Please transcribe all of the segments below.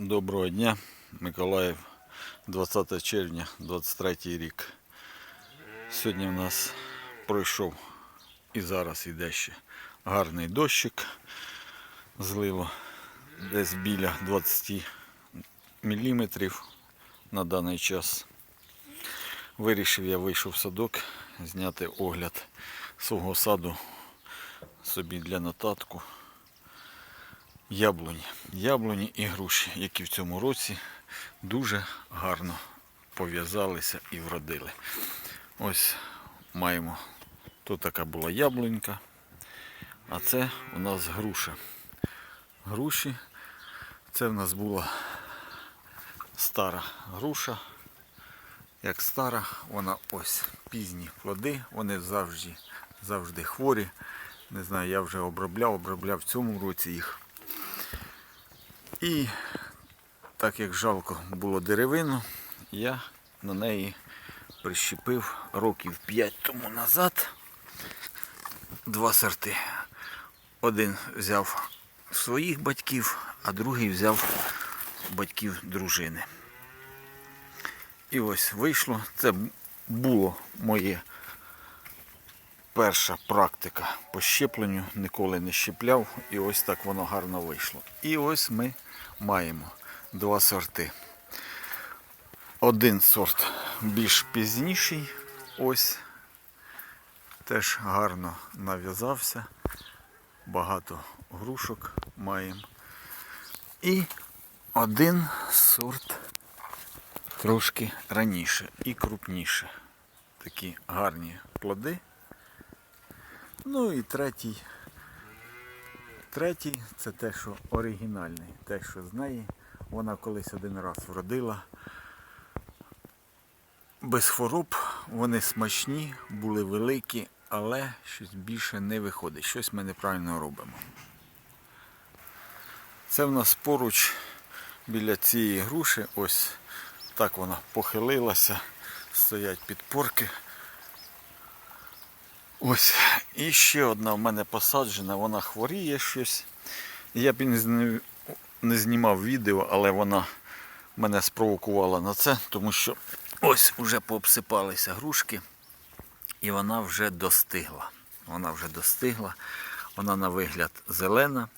Доброго дня, Миколаїв, 20 червня, 23 рік. Сьогодні в нас пройшов і зараз іде ще гарний дощик. Злило десь біля 20 мм на даний час. Вирішив я вийшов в садок зняти огляд свого саду собі для нотатку яблуні. Яблуні і груші, які в цьому році дуже гарно пов'язалися і вродили. Ось маємо. Тут така була яблунька, а це у нас груша. Груші. Це в нас була стара груша. Як стара, вона ось пізні плоди, вони завжди, завжди хворі. Не знаю, я вже обробляв, обробляв в цьому році їх. І так як жалко було деревину, я на неї прищепив років 5 тому назад два сорти. Один взяв своїх батьків, а другий взяв батьків дружини. І ось вийшло. Це було моє перша практика по щепленню, ніколи не щепляв, і ось так воно гарно вийшло. І ось ми маємо два сорти. Один сорт більш пізніший, ось теж гарно нав'язався, багато грушок маємо. І один сорт трошки раніше і крупніше. Такі гарні плоди. Ну і третій. Третій це те, що оригінальний, те, що з неї. Вона колись один раз вродила. Без хвороб вони смачні, були великі, але щось більше не виходить. Щось ми неправильно робимо. Це в нас поруч біля цієї груші, ось так вона похилилася, стоять підпорки. Ось, і ще одна в мене посаджена, вона хворіє щось. Я б не знімав відео, але вона мене спровокувала на це, тому що ось вже пообсипалися грушки, і вона вже достигла. Вона вже достигла. Вона на вигляд зелена,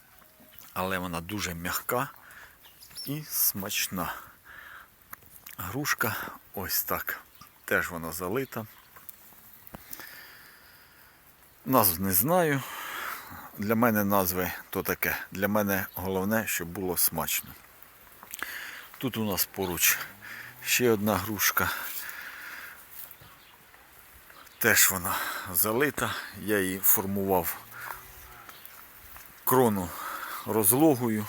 але вона дуже м'яка і смачна. Грушка ось так. Теж вона залита. Назв не знаю. Для мене назви то таке. Для мене головне, щоб було смачно. Тут у нас поруч ще одна грушка. Теж вона залита. Я її формував крону розлогою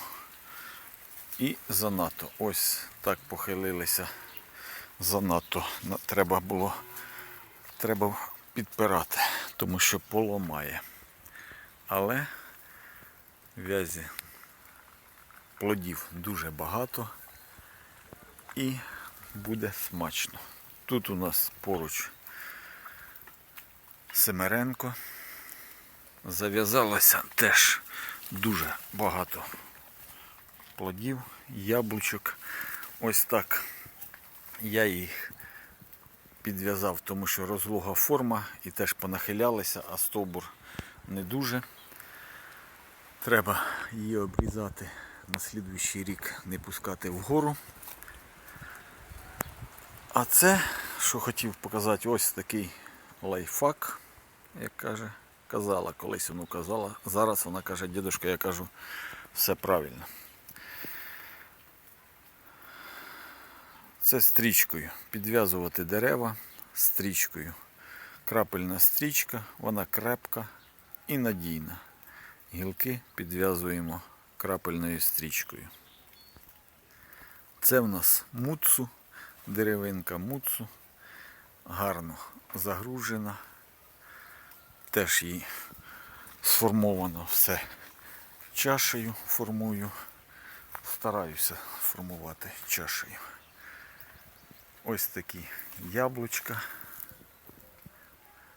і занадто. Ось так похилилися занадто. Треба було треба підпирати, тому що поламає. Але в'язі плодів дуже багато і буде смачно. Тут у нас поруч Семеренко. Зав'язалося теж дуже багато плодів, яблучок. Ось так я їх підв'язав, тому що розлога форма і теж понахилялися, а стовбур не дуже. Треба її обрізати на слідуючий рік, не пускати вгору. А це, що хотів показати, ось такий лайфхак, як каже, казала, колись вона казала. Зараз вона каже, дідушка, я кажу, все правильно. Це стрічкою. Підв'язувати дерева стрічкою. Крапельна стрічка, вона крепка і надійна. Гілки підв'язуємо крапельною стрічкою. Це в нас муцу, деревинка муцу. Гарно загружена. Теж їй сформовано все чашею формую. Стараюся формувати чашею. Ось такі яблучка.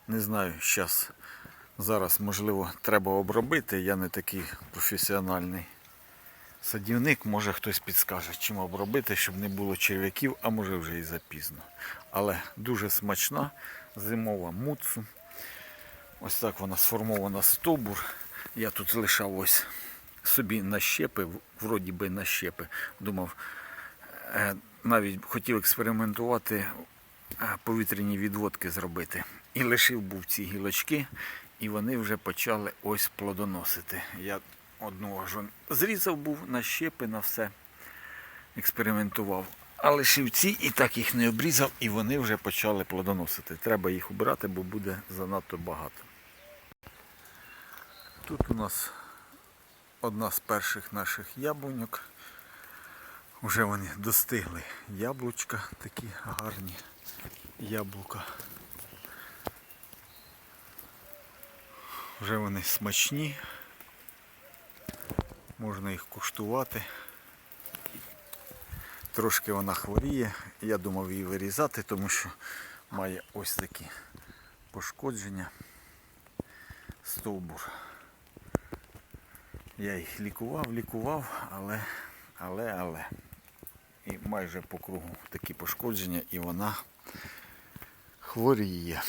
Не знаю, зараз, зараз, можливо, треба обробити. Я не такий професіональний садівник, може хтось підскаже, чим обробити, щоб не було черв'яків, а може вже і запізно. Але дуже смачна зимова муцу. Ось так вона сформована стовбур. Я тут лишав ось собі нащепи, вроді би нащепи. Думав, е, навіть хотів експериментувати, е, повітряні відводки зробити. І лишив був ці гілочки, і вони вже почали ось плодоносити. Я одну аж он зрізав був на щепи, на все експериментував. А лишив ці і так їх не обрізав, і вони вже почали плодоносити. Треба їх убирати, бо буде занадто багато. Тут у нас одна з перших наших яблуньок. Уже вони достигли яблучка, такі гарні яблука. Вже вони смачні. Можна їх куштувати. Трошки вона хворіє. Я думав її вирізати, тому що має ось такі пошкодження. Стовбур. Я їх лікував, лікував, але, але, але. І майже по кругу такі пошкодження і вона хворіє.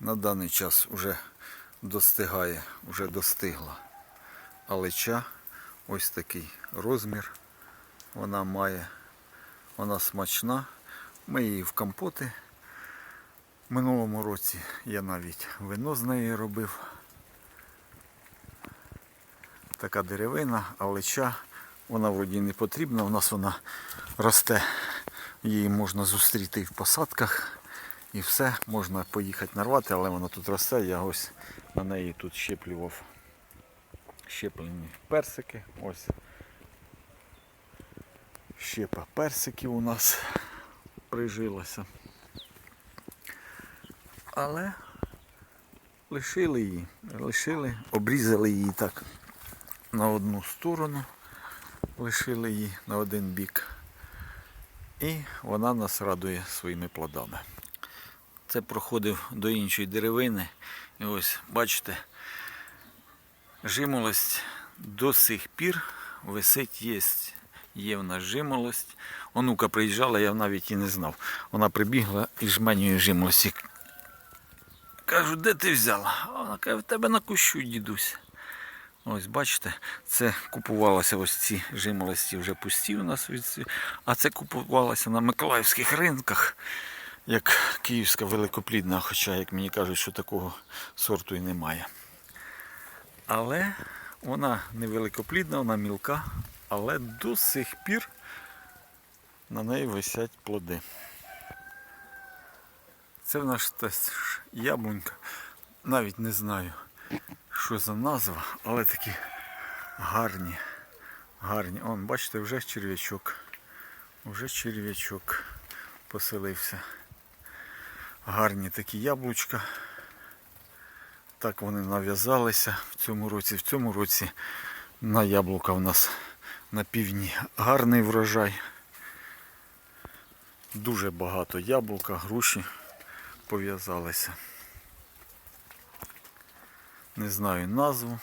На даний час вже достигає, вже достигла алеча. Ось такий розмір вона має. Вона смачна. Ми її в компоти. Минулому році я навіть вино з неї робив. Така деревина, алеча. Вона вроді не потрібна. У нас вона росте. Її можна зустріти і в посадках. І все, можна поїхати нарвати, але вона тут росте. Я ось на неї тут щеплював щеплені персики. Ось щепа персиків у нас прижилася. Але лишили її, лишили, обрізали її так на одну сторону, лишили її на один бік. І вона нас радує своїми плодами. Це проходив до іншої деревини. І ось, бачите, жимолость до сих пір висить, є, є в нас жимолость. Онука приїжджала, я навіть і не знав. Вона прибігла і жменює жимолості. Кажу, де ти взяла? Вона каже, в тебе на кущу, дідусь. Ось бачите, це купувалося ось ці жимолості вже пусті у нас а це купувалося на миколаївських ринках, як київська великоплідна, хоча, як мені кажуть, що такого сорту і немає. Але вона не великоплідна, вона мілка, але до сих пір на неї висять плоди. Це в нас теж яблунька. Навіть не знаю, що за назва, але такі гарні. Гарні. Он, бачите, вже черв'ячок. Вже черв'ячок поселився. Гарні такі яблучка. Так вони нав'язалися в цьому році. В цьому році на яблука в нас на півдні гарний врожай. Дуже багато яблука, груші пов'язалися. Не знаю назву,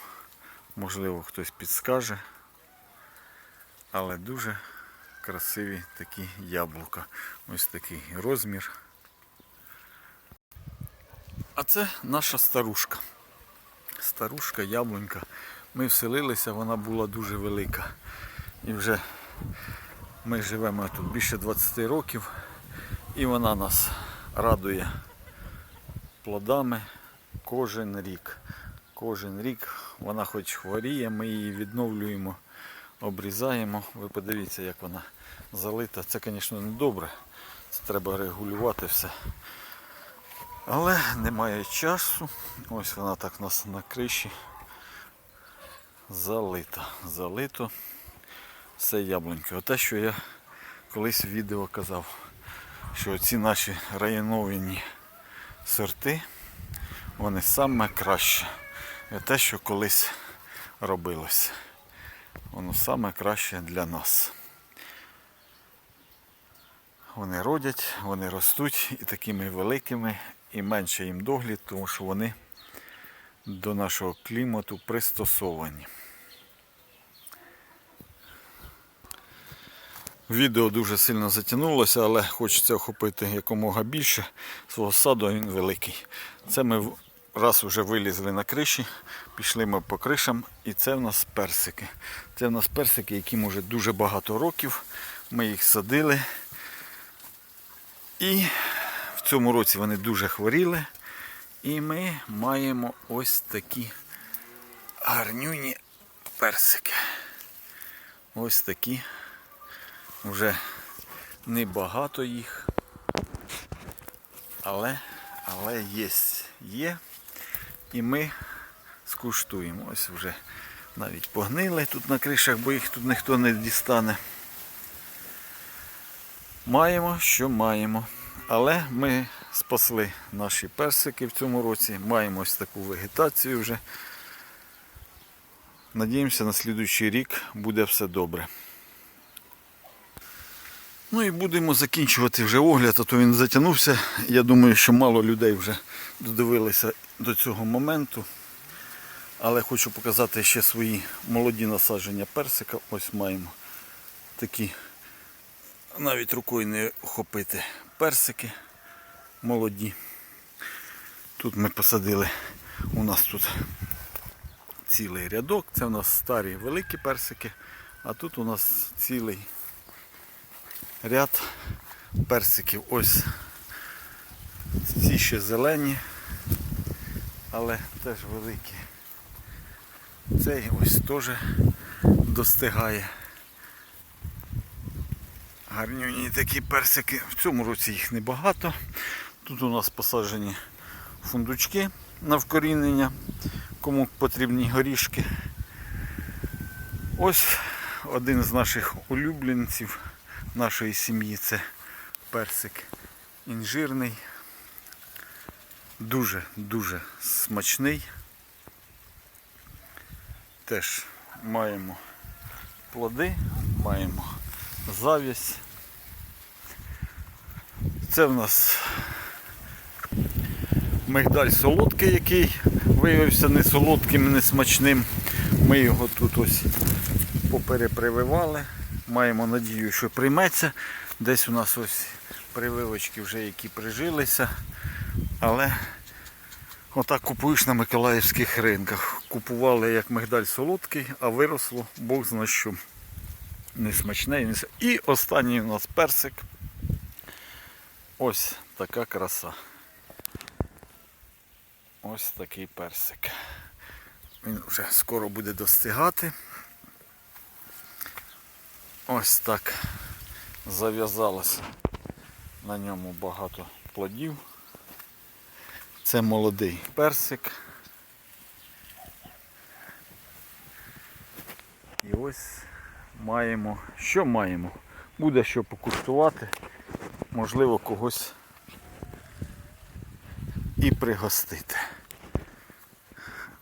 можливо хтось підскаже, але дуже красиві такі яблука. Ось такий розмір. А це наша старушка. Старушка, яблунька. Ми вселилися, вона була дуже велика. І вже ми живемо тут більше 20 років. І вона нас радує плодами кожен рік. Кожен рік вона хоч хворіє, ми її відновлюємо, обрізаємо. Ви подивіться, як вона залита. Це, звісно, не добре. Це треба регулювати все. Але немає часу. Ось вона так у нас на криші залита. Залито все яблуньки. Оте, що я колись в відео казав, що ці наші районовинні сорти, вони саме краще. І те, що колись робилось. Воно саме краще для нас. Вони родять, вони ростуть і такими великими, і менше їм догляд, тому що вони до нашого клімату пристосовані. Відео дуже сильно затягнулося, але хочеться охопити якомога більше свого саду, він великий. Це ми раз вже вилізли на криші, пішли ми по кришам, і це в нас персики. Це в нас персики, яким уже дуже багато років. Ми їх садили. І в цьому році вони дуже хворіли. І ми маємо ось такі гарнюні персики. Ось такі. Вже небагато їх. Але, але є. Є. І ми скуштуємо. Ось вже навіть погнили тут на кришах, бо їх тут ніхто не дістане. Маємо, що маємо. Але ми спасли наші персики в цьому році. Маємо ось таку вегетацію вже. Надіємося, на слідуючий рік буде все добре. Ну і будемо закінчувати вже огляд, а то він затягнувся. Я думаю, що мало людей вже додивилися до цього моменту. Але хочу показати ще свої молоді насадження персика. Ось маємо такі, навіть рукою не охопити персики молоді. Тут ми посадили, у нас тут цілий рядок, це у нас старі великі персики, а тут у нас цілий ряд персиків. Ось ці ще зелені, але теж великі. Цей ось теж достигає. Гарнюні такі персики. В цьому році їх небагато. Тут у нас посаджені фундучки на вкорінення, кому потрібні горішки. Ось один з наших улюбленців нашої сім'ї це персик інжирний. Дуже-дуже смачний. Теж маємо плоди, маємо завість. Це в нас мигдаль солодкий, який виявився не солодким, не смачним. Ми його тут ось поперепрививали. Маємо надію, що прийметься. Десь у нас ось прививочки вже які прижилися. Але отак купуєш на миколаївських ринках. Купували як мигдаль солодкий, а виросло Бог зна що. Несмачне не І останній у нас персик. Ось така краса. Ось такий персик. Він вже скоро буде достигати. Ось так зав'язалося на ньому багато плодів. Це молодий персик. І ось маємо. Що маємо? Буде що покуштувати. Можливо, когось і пригостити.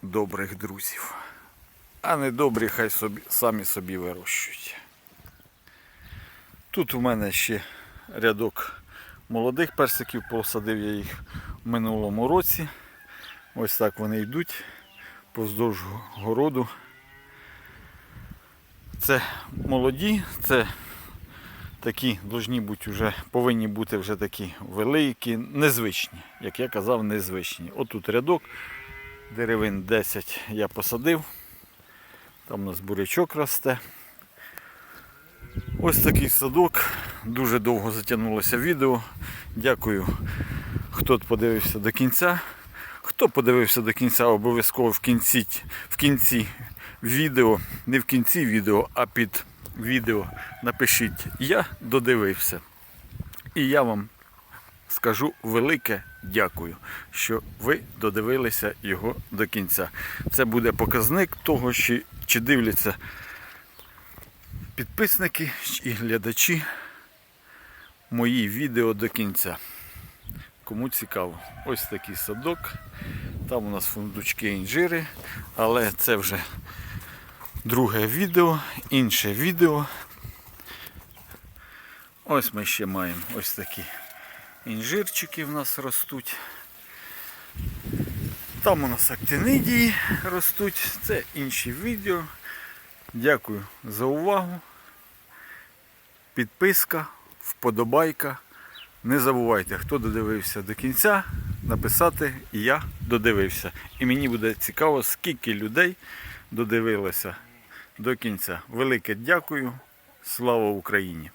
Добрих друзів. А недобрі хай собі, самі собі вирощують. Тут у мене ще рядок молодих персиків, посадив я їх в минулому році. Ось так вони йдуть повздовж городу. Це молоді, це такі должні бути вже, повинні бути вже такі великі, незвичні, як я казав, незвичні. Отут рядок, деревин 10 я посадив. Там у нас бурячок росте. Ось такий садок. Дуже довго затягнулося відео. Дякую, хто подивився до кінця. Хто подивився до кінця, обов'язково в кінці, в кінці відео, не в кінці відео, а під відео напишіть Я додивився. І я вам скажу велике дякую, що ви додивилися його до кінця. Це буде показник того, що, чи дивляться підписники і глядачі мої відео до кінця. Кому цікаво, ось такий садок. Там у нас фундучки інжири, але це вже друге відео, інше відео. Ось ми ще маємо ось такі інжирчики в нас ростуть. Там у нас актинидії ростуть. Це інші відео. Дякую за увагу. Підписка, вподобайка. Не забувайте, хто додивився до кінця, написати я додивився. І мені буде цікаво, скільки людей додивилося до кінця. Велике дякую. Слава Україні!